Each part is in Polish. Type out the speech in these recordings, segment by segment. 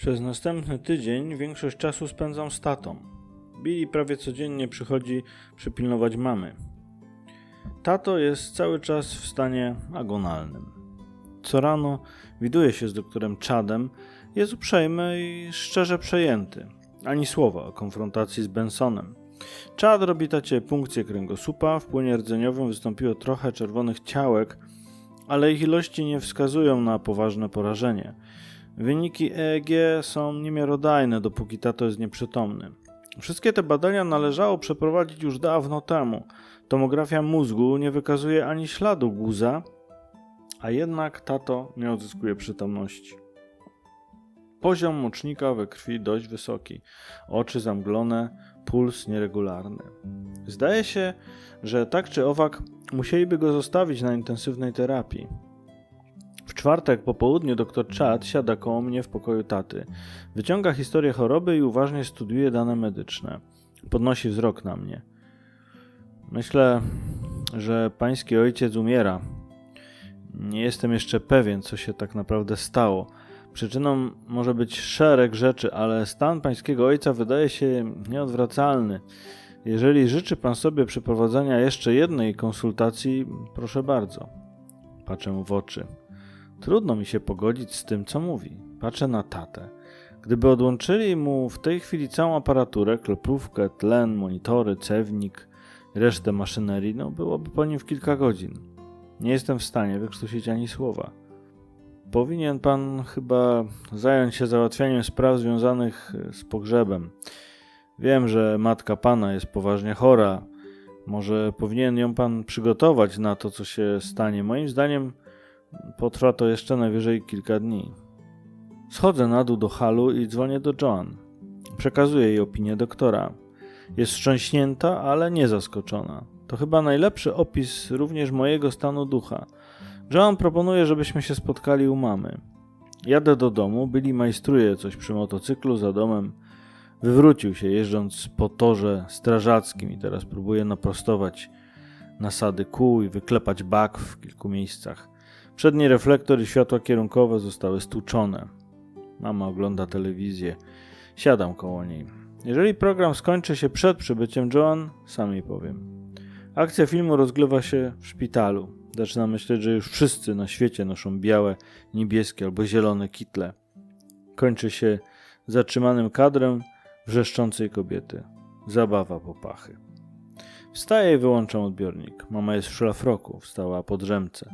Przez następny tydzień większość czasu spędzam z tatą. Billy prawie codziennie przychodzi przypilnować mamy. Tato jest cały czas w stanie agonalnym. Co rano widuje się z doktorem Chadem, jest uprzejmy i szczerze przejęty. Ani słowa o konfrontacji z Bensonem. Chad robi tacie punkcję kręgosłupa, w płynie rdzeniowym wystąpiło trochę czerwonych ciałek, ale ich ilości nie wskazują na poważne porażenie. Wyniki EEG są niemiarodajne, dopóki tato jest nieprzytomny. Wszystkie te badania należało przeprowadzić już dawno temu. Tomografia mózgu nie wykazuje ani śladu guza, a jednak tato nie odzyskuje przytomności. Poziom mocznika we krwi dość wysoki, oczy zamglone, puls nieregularny. Zdaje się, że tak czy owak musieliby go zostawić na intensywnej terapii. Czwartek po południu dr Chad siada koło mnie w pokoju taty. Wyciąga historię choroby i uważnie studiuje dane medyczne. Podnosi wzrok na mnie. Myślę, że pański ojciec umiera. Nie jestem jeszcze pewien, co się tak naprawdę stało. Przyczyną może być szereg rzeczy, ale stan pańskiego ojca wydaje się nieodwracalny. Jeżeli życzy pan sobie przeprowadzenia jeszcze jednej konsultacji, proszę bardzo. Patrzę w oczy. Trudno mi się pogodzić z tym, co mówi. Patrzę na tatę. Gdyby odłączyli mu w tej chwili całą aparaturę, kleprówkę, tlen, monitory, cewnik, resztę maszynerii, no byłoby po nim w kilka godzin. Nie jestem w stanie wykrztusić ani słowa. Powinien pan chyba zająć się załatwianiem spraw związanych z pogrzebem. Wiem, że matka pana jest poważnie chora. Może powinien ją pan przygotować na to, co się stanie. Moim zdaniem potrwa to jeszcze najwyżej kilka dni. Schodzę na dół do halu i dzwonię do Joan. Przekazuję jej opinię doktora. Jest wstrząśnięta, ale nie zaskoczona. To chyba najlepszy opis również mojego stanu ducha. Joan proponuje, żebyśmy się spotkali u mamy. Jadę do domu, Billy majstruje coś przy motocyklu za domem. Wywrócił się jeżdżąc po torze strażackim i teraz próbuje naprostować nasady kół i wyklepać bak w kilku miejscach. Przedni reflektor i światła kierunkowe zostały stłuczone. Mama ogląda telewizję. Siadam koło niej. Jeżeli program skończy się przed przybyciem Joan, sam jej powiem. Akcja filmu rozgrywa się w szpitalu. Zaczynam myśleć, że już wszyscy na świecie noszą białe, niebieskie albo zielone kitle. Kończy się zatrzymanym kadrem wrzeszczącej kobiety. Zabawa po pachy. Wstaję i wyłączam odbiornik. Mama jest w szlafroku, wstała po drzemce.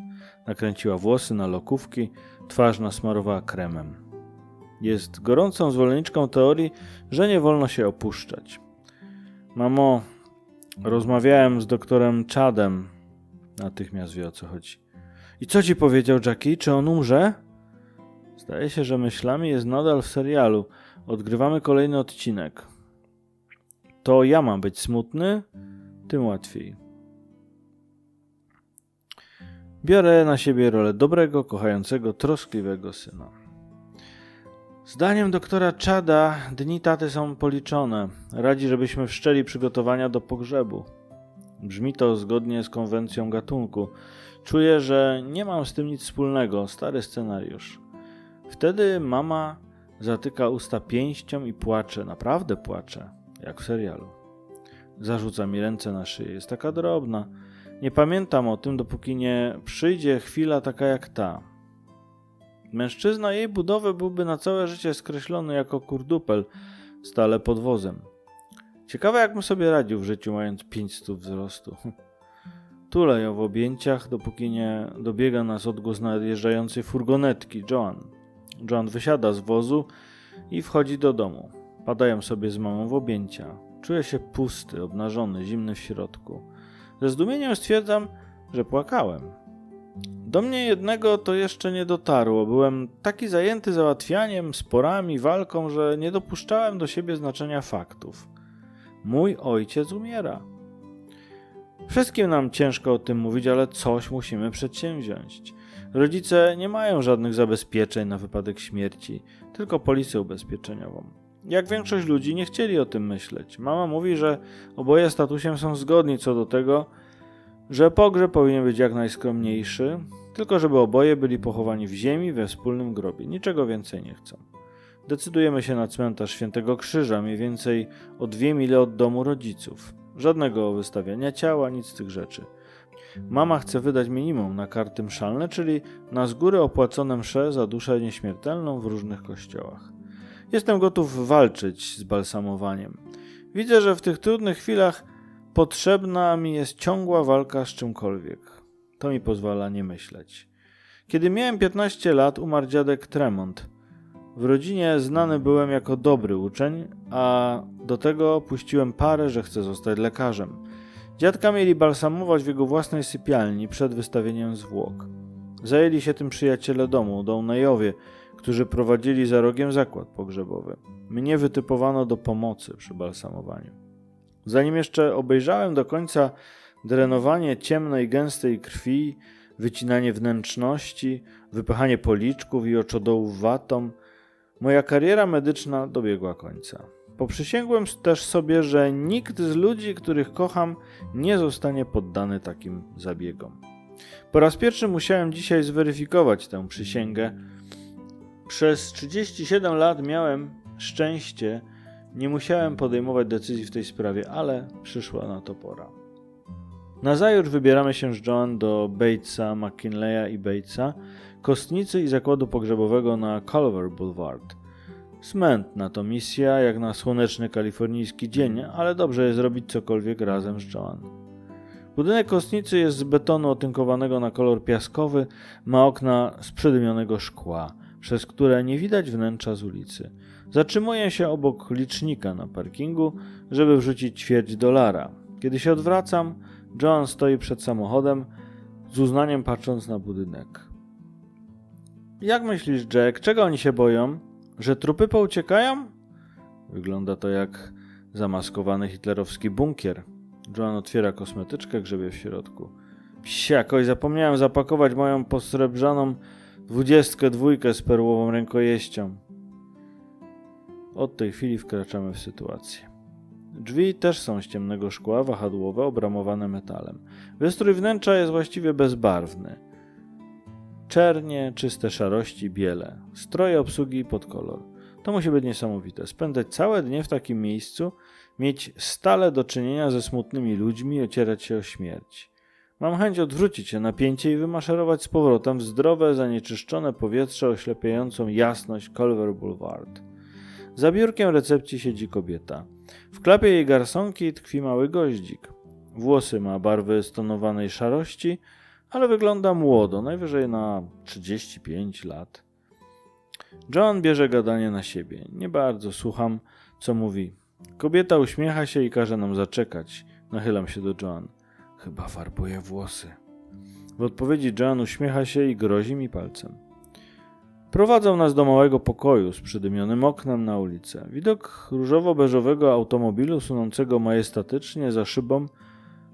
Nakręciła włosy na lokówki, twarz nasmarowała kremem. Jest gorącą zwolenniczką teorii, że nie wolno się opuszczać. Mamo, rozmawiałem z doktorem Chadem. Natychmiast wie o co chodzi. I co ci powiedział Jackie? Czy on umrze? Zdaje się, że myślami jest nadal w serialu. Odgrywamy kolejny odcinek. To ja mam być smutny? Tym łatwiej. Biorę na siebie rolę dobrego, kochającego, troskliwego syna. Zdaniem doktora Chada dni taty są policzone. Radzi, żebyśmy wszczęli przygotowania do pogrzebu. Brzmi to zgodnie z konwencją gatunku. Czuję, że nie mam z tym nic wspólnego. Stary scenariusz. Wtedy mama zatyka usta pięścią i płacze. Naprawdę płacze. Jak w serialu. Zarzuca mi ręce na szyję. Jest taka drobna. Nie pamiętam o tym, dopóki nie przyjdzie chwila taka jak ta. Mężczyzna jej budowy byłby na całe życie skreślony jako kurdupel, stale pod wozem. Ciekawe, jak mu sobie radził w życiu, mając 5 stóp wzrostu. Tulę ją w objęciach, dopóki nie dobiega nas odgłos nadjeżdżającej furgonetki Joan. Joan wysiada z wozu i wchodzi do domu. Padają sobie z mamą w objęcia. Czuję się pusty, obnażony, zimny w środku. Ze zdumieniem stwierdzam, że płakałem. Do mnie jednego to jeszcze nie dotarło. Byłem taki zajęty załatwianiem, sporami, walką, że nie dopuszczałem do siebie znaczenia faktów. Mój ojciec umiera. Wszystkim nam ciężko o tym mówić, ale coś musimy przedsięwziąć. Rodzice nie mają żadnych zabezpieczeń na wypadek śmierci, tylko polisę ubezpieczeniową. Jak większość ludzi nie chcieli o tym myśleć. Mama mówi, że oboje statusem są zgodni co do tego, że pogrzeb powinien być jak najskromniejszy, tylko żeby oboje byli pochowani w ziemi we wspólnym grobie. Niczego więcej nie chcą. decydujemy się na cmentarz Świętego Krzyża, mniej więcej o dwie mile od domu rodziców. Żadnego wystawiania ciała, nic z tych rzeczy. Mama chce wydać minimum na karty mszalne, czyli na z góry opłacone msze za duszę nieśmiertelną w różnych kościołach. Jestem gotów walczyć z balsamowaniem. Widzę, że w tych trudnych chwilach potrzebna mi jest ciągła walka z czymkolwiek. To mi pozwala nie myśleć. Kiedy miałem 15 lat, umarł dziadek Tremont. W rodzinie znany byłem jako dobry uczeń, a do tego puściłem parę, że chcę zostać lekarzem. Dziadka mieli balsamować w jego własnej sypialni przed wystawieniem zwłok. Zajęli się tym przyjaciele domu, Downeyowie, którzy prowadzili za rogiem zakład pogrzebowy. Mnie wytypowano do pomocy przy balsamowaniu. Zanim jeszcze obejrzałem do końca drenowanie ciemnej, gęstej krwi, wycinanie wnętrzności, wypychanie policzków i oczodołów watą, moja kariera medyczna dobiegła końca. Poprzysięgłem też sobie, że nikt z ludzi, których kocham, nie zostanie poddany takim zabiegom. Po raz pierwszy musiałem dzisiaj zweryfikować tę przysięgę. Przez 37 lat miałem szczęście, nie musiałem podejmować decyzji w tej sprawie, ale przyszła na to pora. Nazajutrz wybieramy się z Joan do Batesa, McKinleya i Batesa, kostnicy i zakładu pogrzebowego na Culver Boulevard. Smętna to misja, jak na słoneczny kalifornijski dzień, ale dobrze jest robić cokolwiek razem z Joan. Budynek kostnicy jest z betonu otynkowanego na kolor piaskowy, ma okna z przydymionego szkła, przez które nie widać wnętrza z ulicy. Zatrzymuję się obok licznika na parkingu, żeby wrzucić ćwierć dolara. Kiedy się odwracam, Joan stoi przed samochodem, z uznaniem patrząc na budynek. Jak myślisz, Jack, czego oni się boją? Że trupy pouciekają? Wygląda to jak zamaskowany hitlerowski bunkier. Joan otwiera kosmetyczkę, grzebie w środku. Psie, jakoś zapomniałem zapakować moją posrebrzaną dwudziestkę dwójkę z perłową rękojeścią. Od tej chwili wkraczamy w sytuację. Drzwi też są z ciemnego szkła, wahadłowe, obramowane metalem. Wystrój wnętrza jest właściwie bezbarwny. Czernie, czyste szarości, biele. Stroje obsługi pod kolor. To musi być niesamowite. Spędzać całe dnie w takim miejscu, mieć stale do czynienia ze smutnymi ludźmi i ocierać się o śmierć. Mam chęć odwrócić się napięcie i wymaszerować z powrotem w zdrowe, zanieczyszczone powietrze oślepiającą jasność Culver Boulevard. Za biurkiem recepcji siedzi kobieta. W klapie jej garsonki tkwi mały goździk. Włosy ma barwy stonowanej szarości, ale wygląda młodo, najwyżej na 35 lat. John bierze gadanie na siebie. Nie bardzo słucham, co mówi. Kobieta uśmiecha się i każe nam zaczekać. Nachylam się do Joan. Chyba farbuje włosy. W odpowiedzi Joan uśmiecha się i grozi mi palcem. Prowadzą nas do małego pokoju z przydymionym oknem na ulicę. Widok różowo-beżowego automobilu sunącego majestatycznie za szybą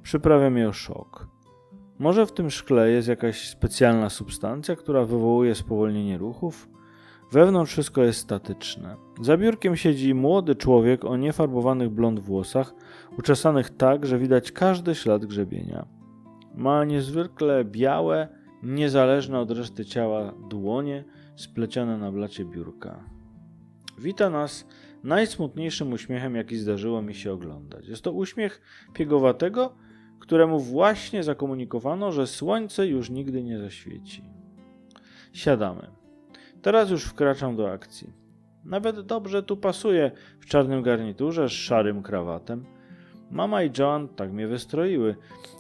przyprawia mnie o szok. Może w tym szkle jest jakaś specjalna substancja, która wywołuje spowolnienie ruchów? Wewnątrz wszystko jest statyczne. Za biurkiem siedzi młody człowiek o niefarbowanych blond włosach, uczesanych tak, że widać każdy ślad grzebienia. Ma niezwykle białe, niezależne od reszty ciała dłonie, splecione na blacie biurka. Wita nas najsmutniejszym uśmiechem, jaki zdarzyło mi się oglądać. Jest to uśmiech piegowatego, któremu właśnie zakomunikowano, że słońce już nigdy nie zaświeci. Siadamy. Teraz już wkraczam do akcji. Nawet dobrze tu pasuje w czarnym garniturze z szarym krawatem. Mama i Joan tak mnie wystroiły.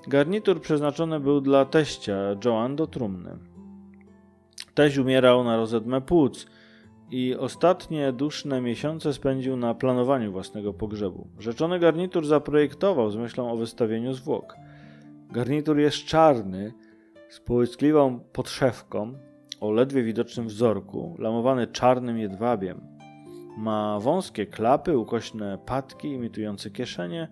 Garnitur przeznaczony był dla teścia, Joan do trumny. Teś umierał na rozedmę płuc i ostatnie duszne miesiące spędził na planowaniu własnego pogrzebu. Rzeczony garnitur zaprojektował z myślą o wystawieniu zwłok. Garnitur jest czarny, z połyskliwą podszewką, o ledwie widocznym wzorku, lamowany czarnym jedwabiem. Ma wąskie klapy, ukośne patki imitujące kieszenie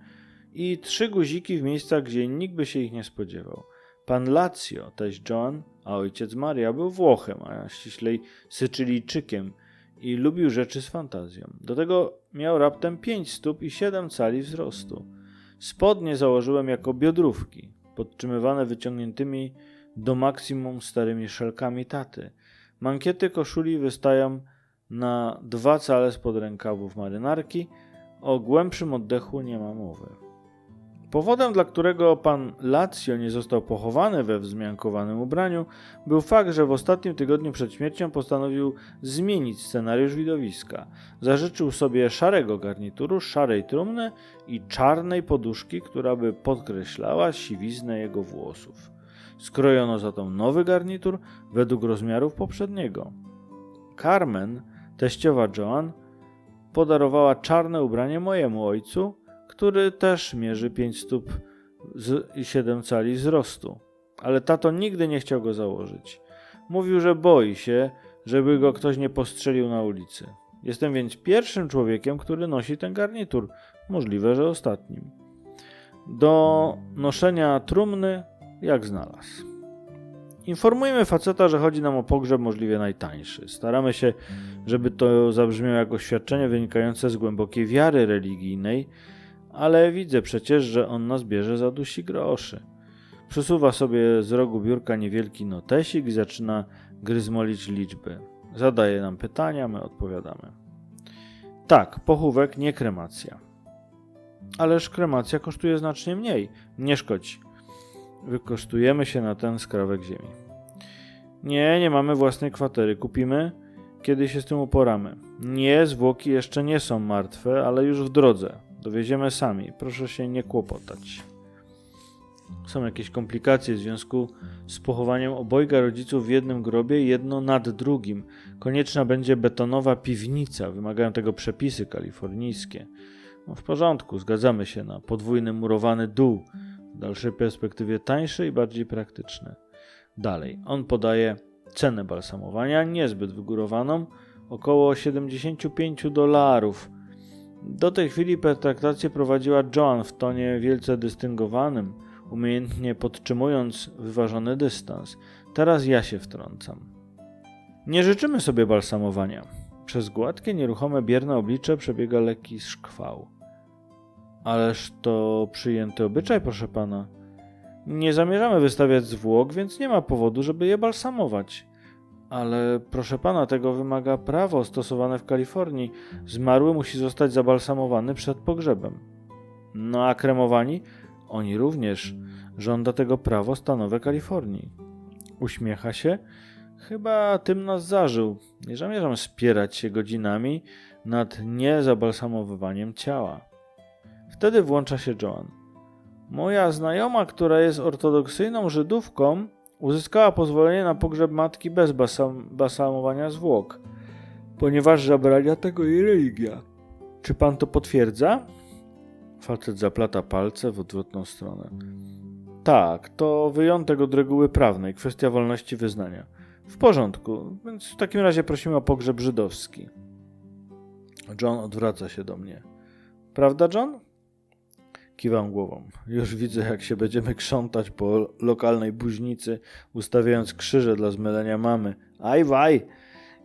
i trzy guziki w miejscach, gdzie nikt by się ich nie spodziewał. Pan Lazio, teść John, a ojciec Maria był Włochem, a ściślej Sycylijczykiem i lubił rzeczy z fantazją. Do tego miał raptem pięć stóp i siedem cali wzrostu. Spodnie założyłem jako biodrówki, podtrzymywane wyciągniętymi do maksimum starymi szelkami taty. Mankiety koszuli wystają na dwa cale spod rękawów marynarki. O głębszym oddechu nie ma mowy. Powodem, dla którego pan Lazio nie został pochowany we wzmiankowanym ubraniu, był fakt, że w ostatnim tygodniu przed śmiercią postanowił zmienić scenariusz widowiska. Zażyczył sobie szarego garnituru, szarej trumny i czarnej poduszki, która by podkreślała siwiznę jego włosów. Skrojono zatem nowy garnitur według rozmiarów poprzedniego. Carmen, teściowa Joan, podarowała czarne ubranie mojemu ojcu, który też mierzy 5 stóp i 7 cali wzrostu. Ale tato nigdy nie chciał go założyć. Mówił, że boi się, żeby go ktoś nie postrzelił na ulicy. Jestem więc pierwszym człowiekiem, który nosi ten garnitur. Możliwe, że ostatnim. Do noszenia trumny jak znalazł. Informujemy faceta, że chodzi nam o pogrzeb możliwie najtańszy. Staramy się, żeby to zabrzmiało jako świadczenie wynikające z głębokiej wiary religijnej, ale widzę przecież, że on nas bierze za dusi groszy. Przesuwa sobie z rogu biurka niewielki notesik i zaczyna gryzmolić liczby. Zadaje nam pytania, my odpowiadamy. Tak, pochówek, nie kremacja. Ależ kremacja kosztuje znacznie mniej. Nie szkodzi. Wykosztujemy się na ten skrawek ziemi. Nie, nie mamy własnej kwatery. Kupimy, kiedy się z tym uporamy. Nie, zwłoki jeszcze nie są martwe, ale już w drodze. Dowieziemy sami. Proszę się nie kłopotać. Są jakieś komplikacje w związku z pochowaniem obojga rodziców w jednym grobie, jedno nad drugim. Konieczna będzie betonowa piwnica. Wymagają tego przepisy kalifornijskie. No w porządku, zgadzamy się na podwójny murowany dół. W dalszej perspektywie tańszy i bardziej praktyczny. Dalej, on podaje cenę balsamowania, niezbyt wygórowaną, około 75 dolarów do tej chwili pertraktację prowadziła Joan w tonie wielce dystyngowanym, umiejętnie podtrzymując wyważony dystans. Teraz ja się wtrącam. Nie życzymy sobie balsamowania. Przez gładkie, nieruchome, bierne oblicze przebiega lekki szkwał. Ależ to przyjęty obyczaj, proszę pana. Nie zamierzamy wystawiać zwłok, więc nie ma powodu, żeby je balsamować. Ale proszę pana, tego wymaga prawo stosowane w Kalifornii. Zmarły musi zostać zabalsamowany przed pogrzebem. No a kremowani? Oni również. Żąda tego prawo stanowe Kalifornii. Uśmiecha się. Chyba tym nas zażył. Nie zamierzam spierać się godzinami nad niezabalsamowywaniem ciała. Wtedy włącza się Joan. Moja znajoma, która jest ortodoksyjną Żydówką, Uzyskała pozwolenie na pogrzeb matki bez basam, balsamowania zwłok, ponieważ zabrania tego jej religia. Czy pan to potwierdza? Facet zaplata palce w odwrotną stronę. Tak, to wyjątek od reguły prawnej, kwestia wolności wyznania. W porządku, więc w takim razie prosimy o pogrzeb żydowski. John odwraca się do mnie. Prawda, John? Kiwam głową. Już widzę, jak się będziemy krzątać po lokalnej buźnicy, ustawiając krzyże dla zmylenia mamy. Aj, waj!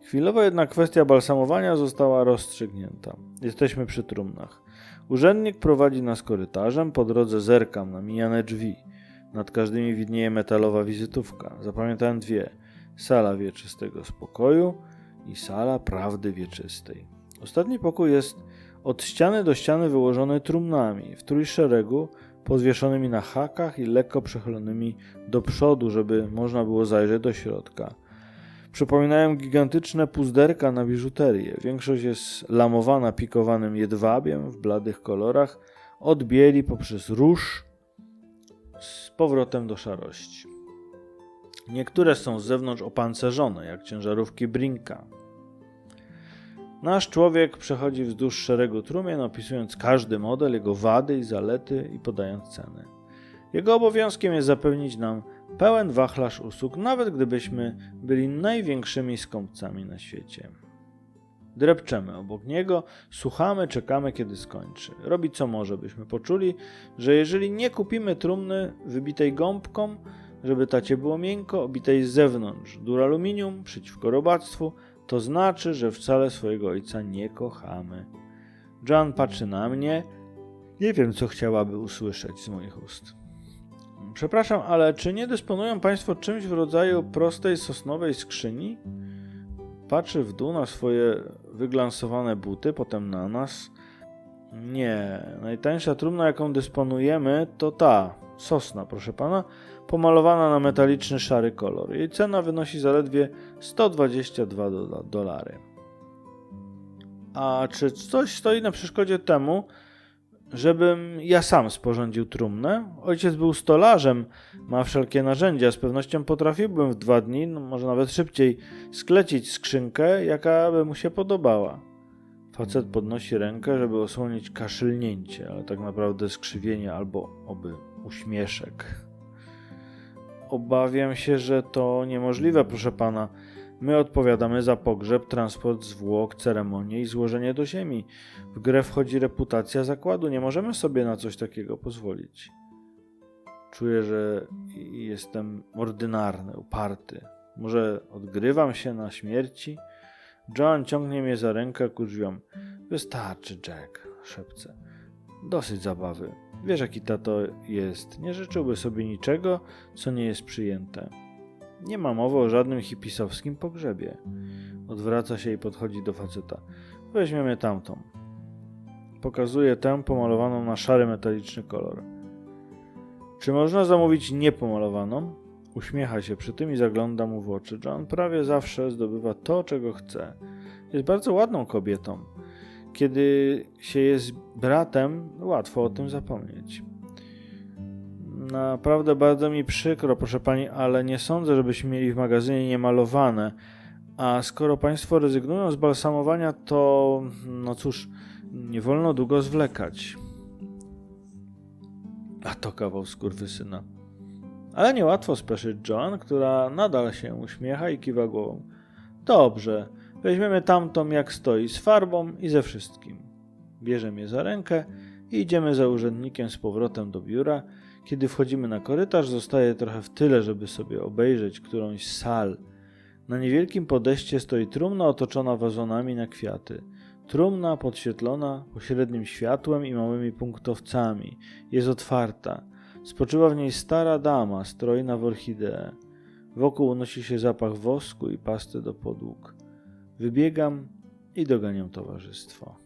Chwilowo jednak kwestia balsamowania została rozstrzygnięta. Jesteśmy przy trumnach. Urzędnik prowadzi nas korytarzem, po drodze zerkam na mijane drzwi. Nad każdymi widnieje metalowa wizytówka. Zapamiętałem dwie. Sala wieczystego spokoju i sala prawdy wieczystej. Ostatni pokój jest od ściany do ściany wyłożone trumnami, w trójszeregu, podwieszonymi na hakach i lekko przechylonymi do przodu, żeby można było zajrzeć do środka. Przypominają gigantyczne puzderka na biżuterię. Większość jest lamowana pikowanym jedwabiem w bladych kolorach, od bieli poprzez róż z powrotem do szarości. Niektóre są z zewnątrz opancerzone, jak ciężarówki Brinka. Nasz człowiek przechodzi wzdłuż szeregu trumien, opisując każdy model, jego wady i zalety i podając ceny. Jego obowiązkiem jest zapewnić nam pełen wachlarz usług, nawet gdybyśmy byli największymi skąpcami na świecie. Drepczemy obok niego, słuchamy, czekamy, kiedy skończy. Robi co może, byśmy poczuli, że jeżeli nie kupimy trumny wybitej gąbką, żeby tacie było miękko, obitej z zewnątrz duraluminium przeciwko robactwu, to znaczy, że wcale swojego ojca nie kochamy. John patrzy na mnie. Nie wiem, co chciałaby usłyszeć z moich ust. Przepraszam, ale czy nie dysponują Państwo czymś w rodzaju prostej sosnowej skrzyni? Patrzy w dół na swoje wyglansowane buty, potem na nas. Nie, najtańsza trumna, jaką dysponujemy, to ta, sosna, proszę pana, pomalowana na metaliczny szary kolor. Jej cena wynosi zaledwie 122 dola- dolary. A czy coś stoi na przeszkodzie temu, żebym ja sam sporządził trumnę? Ojciec był stolarzem, ma wszelkie narzędzia, z pewnością potrafiłbym w dwa dni, no może nawet szybciej, sklecić skrzynkę, jaka by mu się podobała. Facet podnosi rękę, żeby osłonić kaszylnięcie, ale tak naprawdę skrzywienie albo oby uśmieszek. Obawiam się, że to niemożliwe, proszę pana. My odpowiadamy za pogrzeb, transport zwłok, ceremonię i złożenie do ziemi. W grę wchodzi reputacja zakładu. Nie możemy sobie na coś takiego pozwolić. Czuję, że jestem ordynarny, uparty. Może odgrywam się na śmierci? Joan ciągnie mnie za rękę ku drzwiom. Wystarczy, Jack, szepce. Dosyć zabawy. Wiesz, jaki tato jest. Nie życzyłby sobie niczego, co nie jest przyjęte. Nie ma mowy o żadnym hipisowskim pogrzebie. Odwraca się i podchodzi do faceta. Weźmiemy tamtą. Pokazuje tę pomalowaną na szary metaliczny kolor. Czy można zamówić niepomalowaną? Uśmiecha się przy tym i zagląda mu w oczy. John prawie zawsze zdobywa to, czego chce. Jest bardzo ładną kobietą. Kiedy się jest bratem, łatwo o tym zapomnieć. Naprawdę bardzo mi przykro, proszę pani, ale nie sądzę, żebyśmy mieli w magazynie niemalowane. A skoro państwo rezygnują z balsamowania, to no cóż, nie wolno długo zwlekać. A to kawał skurwysyna. Ale niełatwo speszyć Joan, która nadal się uśmiecha i kiwa głową. Dobrze, weźmiemy tamtą jak stoi, z farbą i ze wszystkim. Bierze mnie za rękę i idziemy za urzędnikiem z powrotem do biura. Kiedy wchodzimy na korytarz, zostaje trochę w tyle, żeby sobie obejrzeć którąś z sal. Na niewielkim podejście stoi trumna otoczona wazonami na kwiaty. Trumna podświetlona pośrednim światłem i małymi punktowcami. Jest otwarta. Spoczywa w niej stara dama, strojna w orchideę. Wokół unosi się zapach wosku i pasty do podłóg. Wybiegam i doganiam towarzystwo.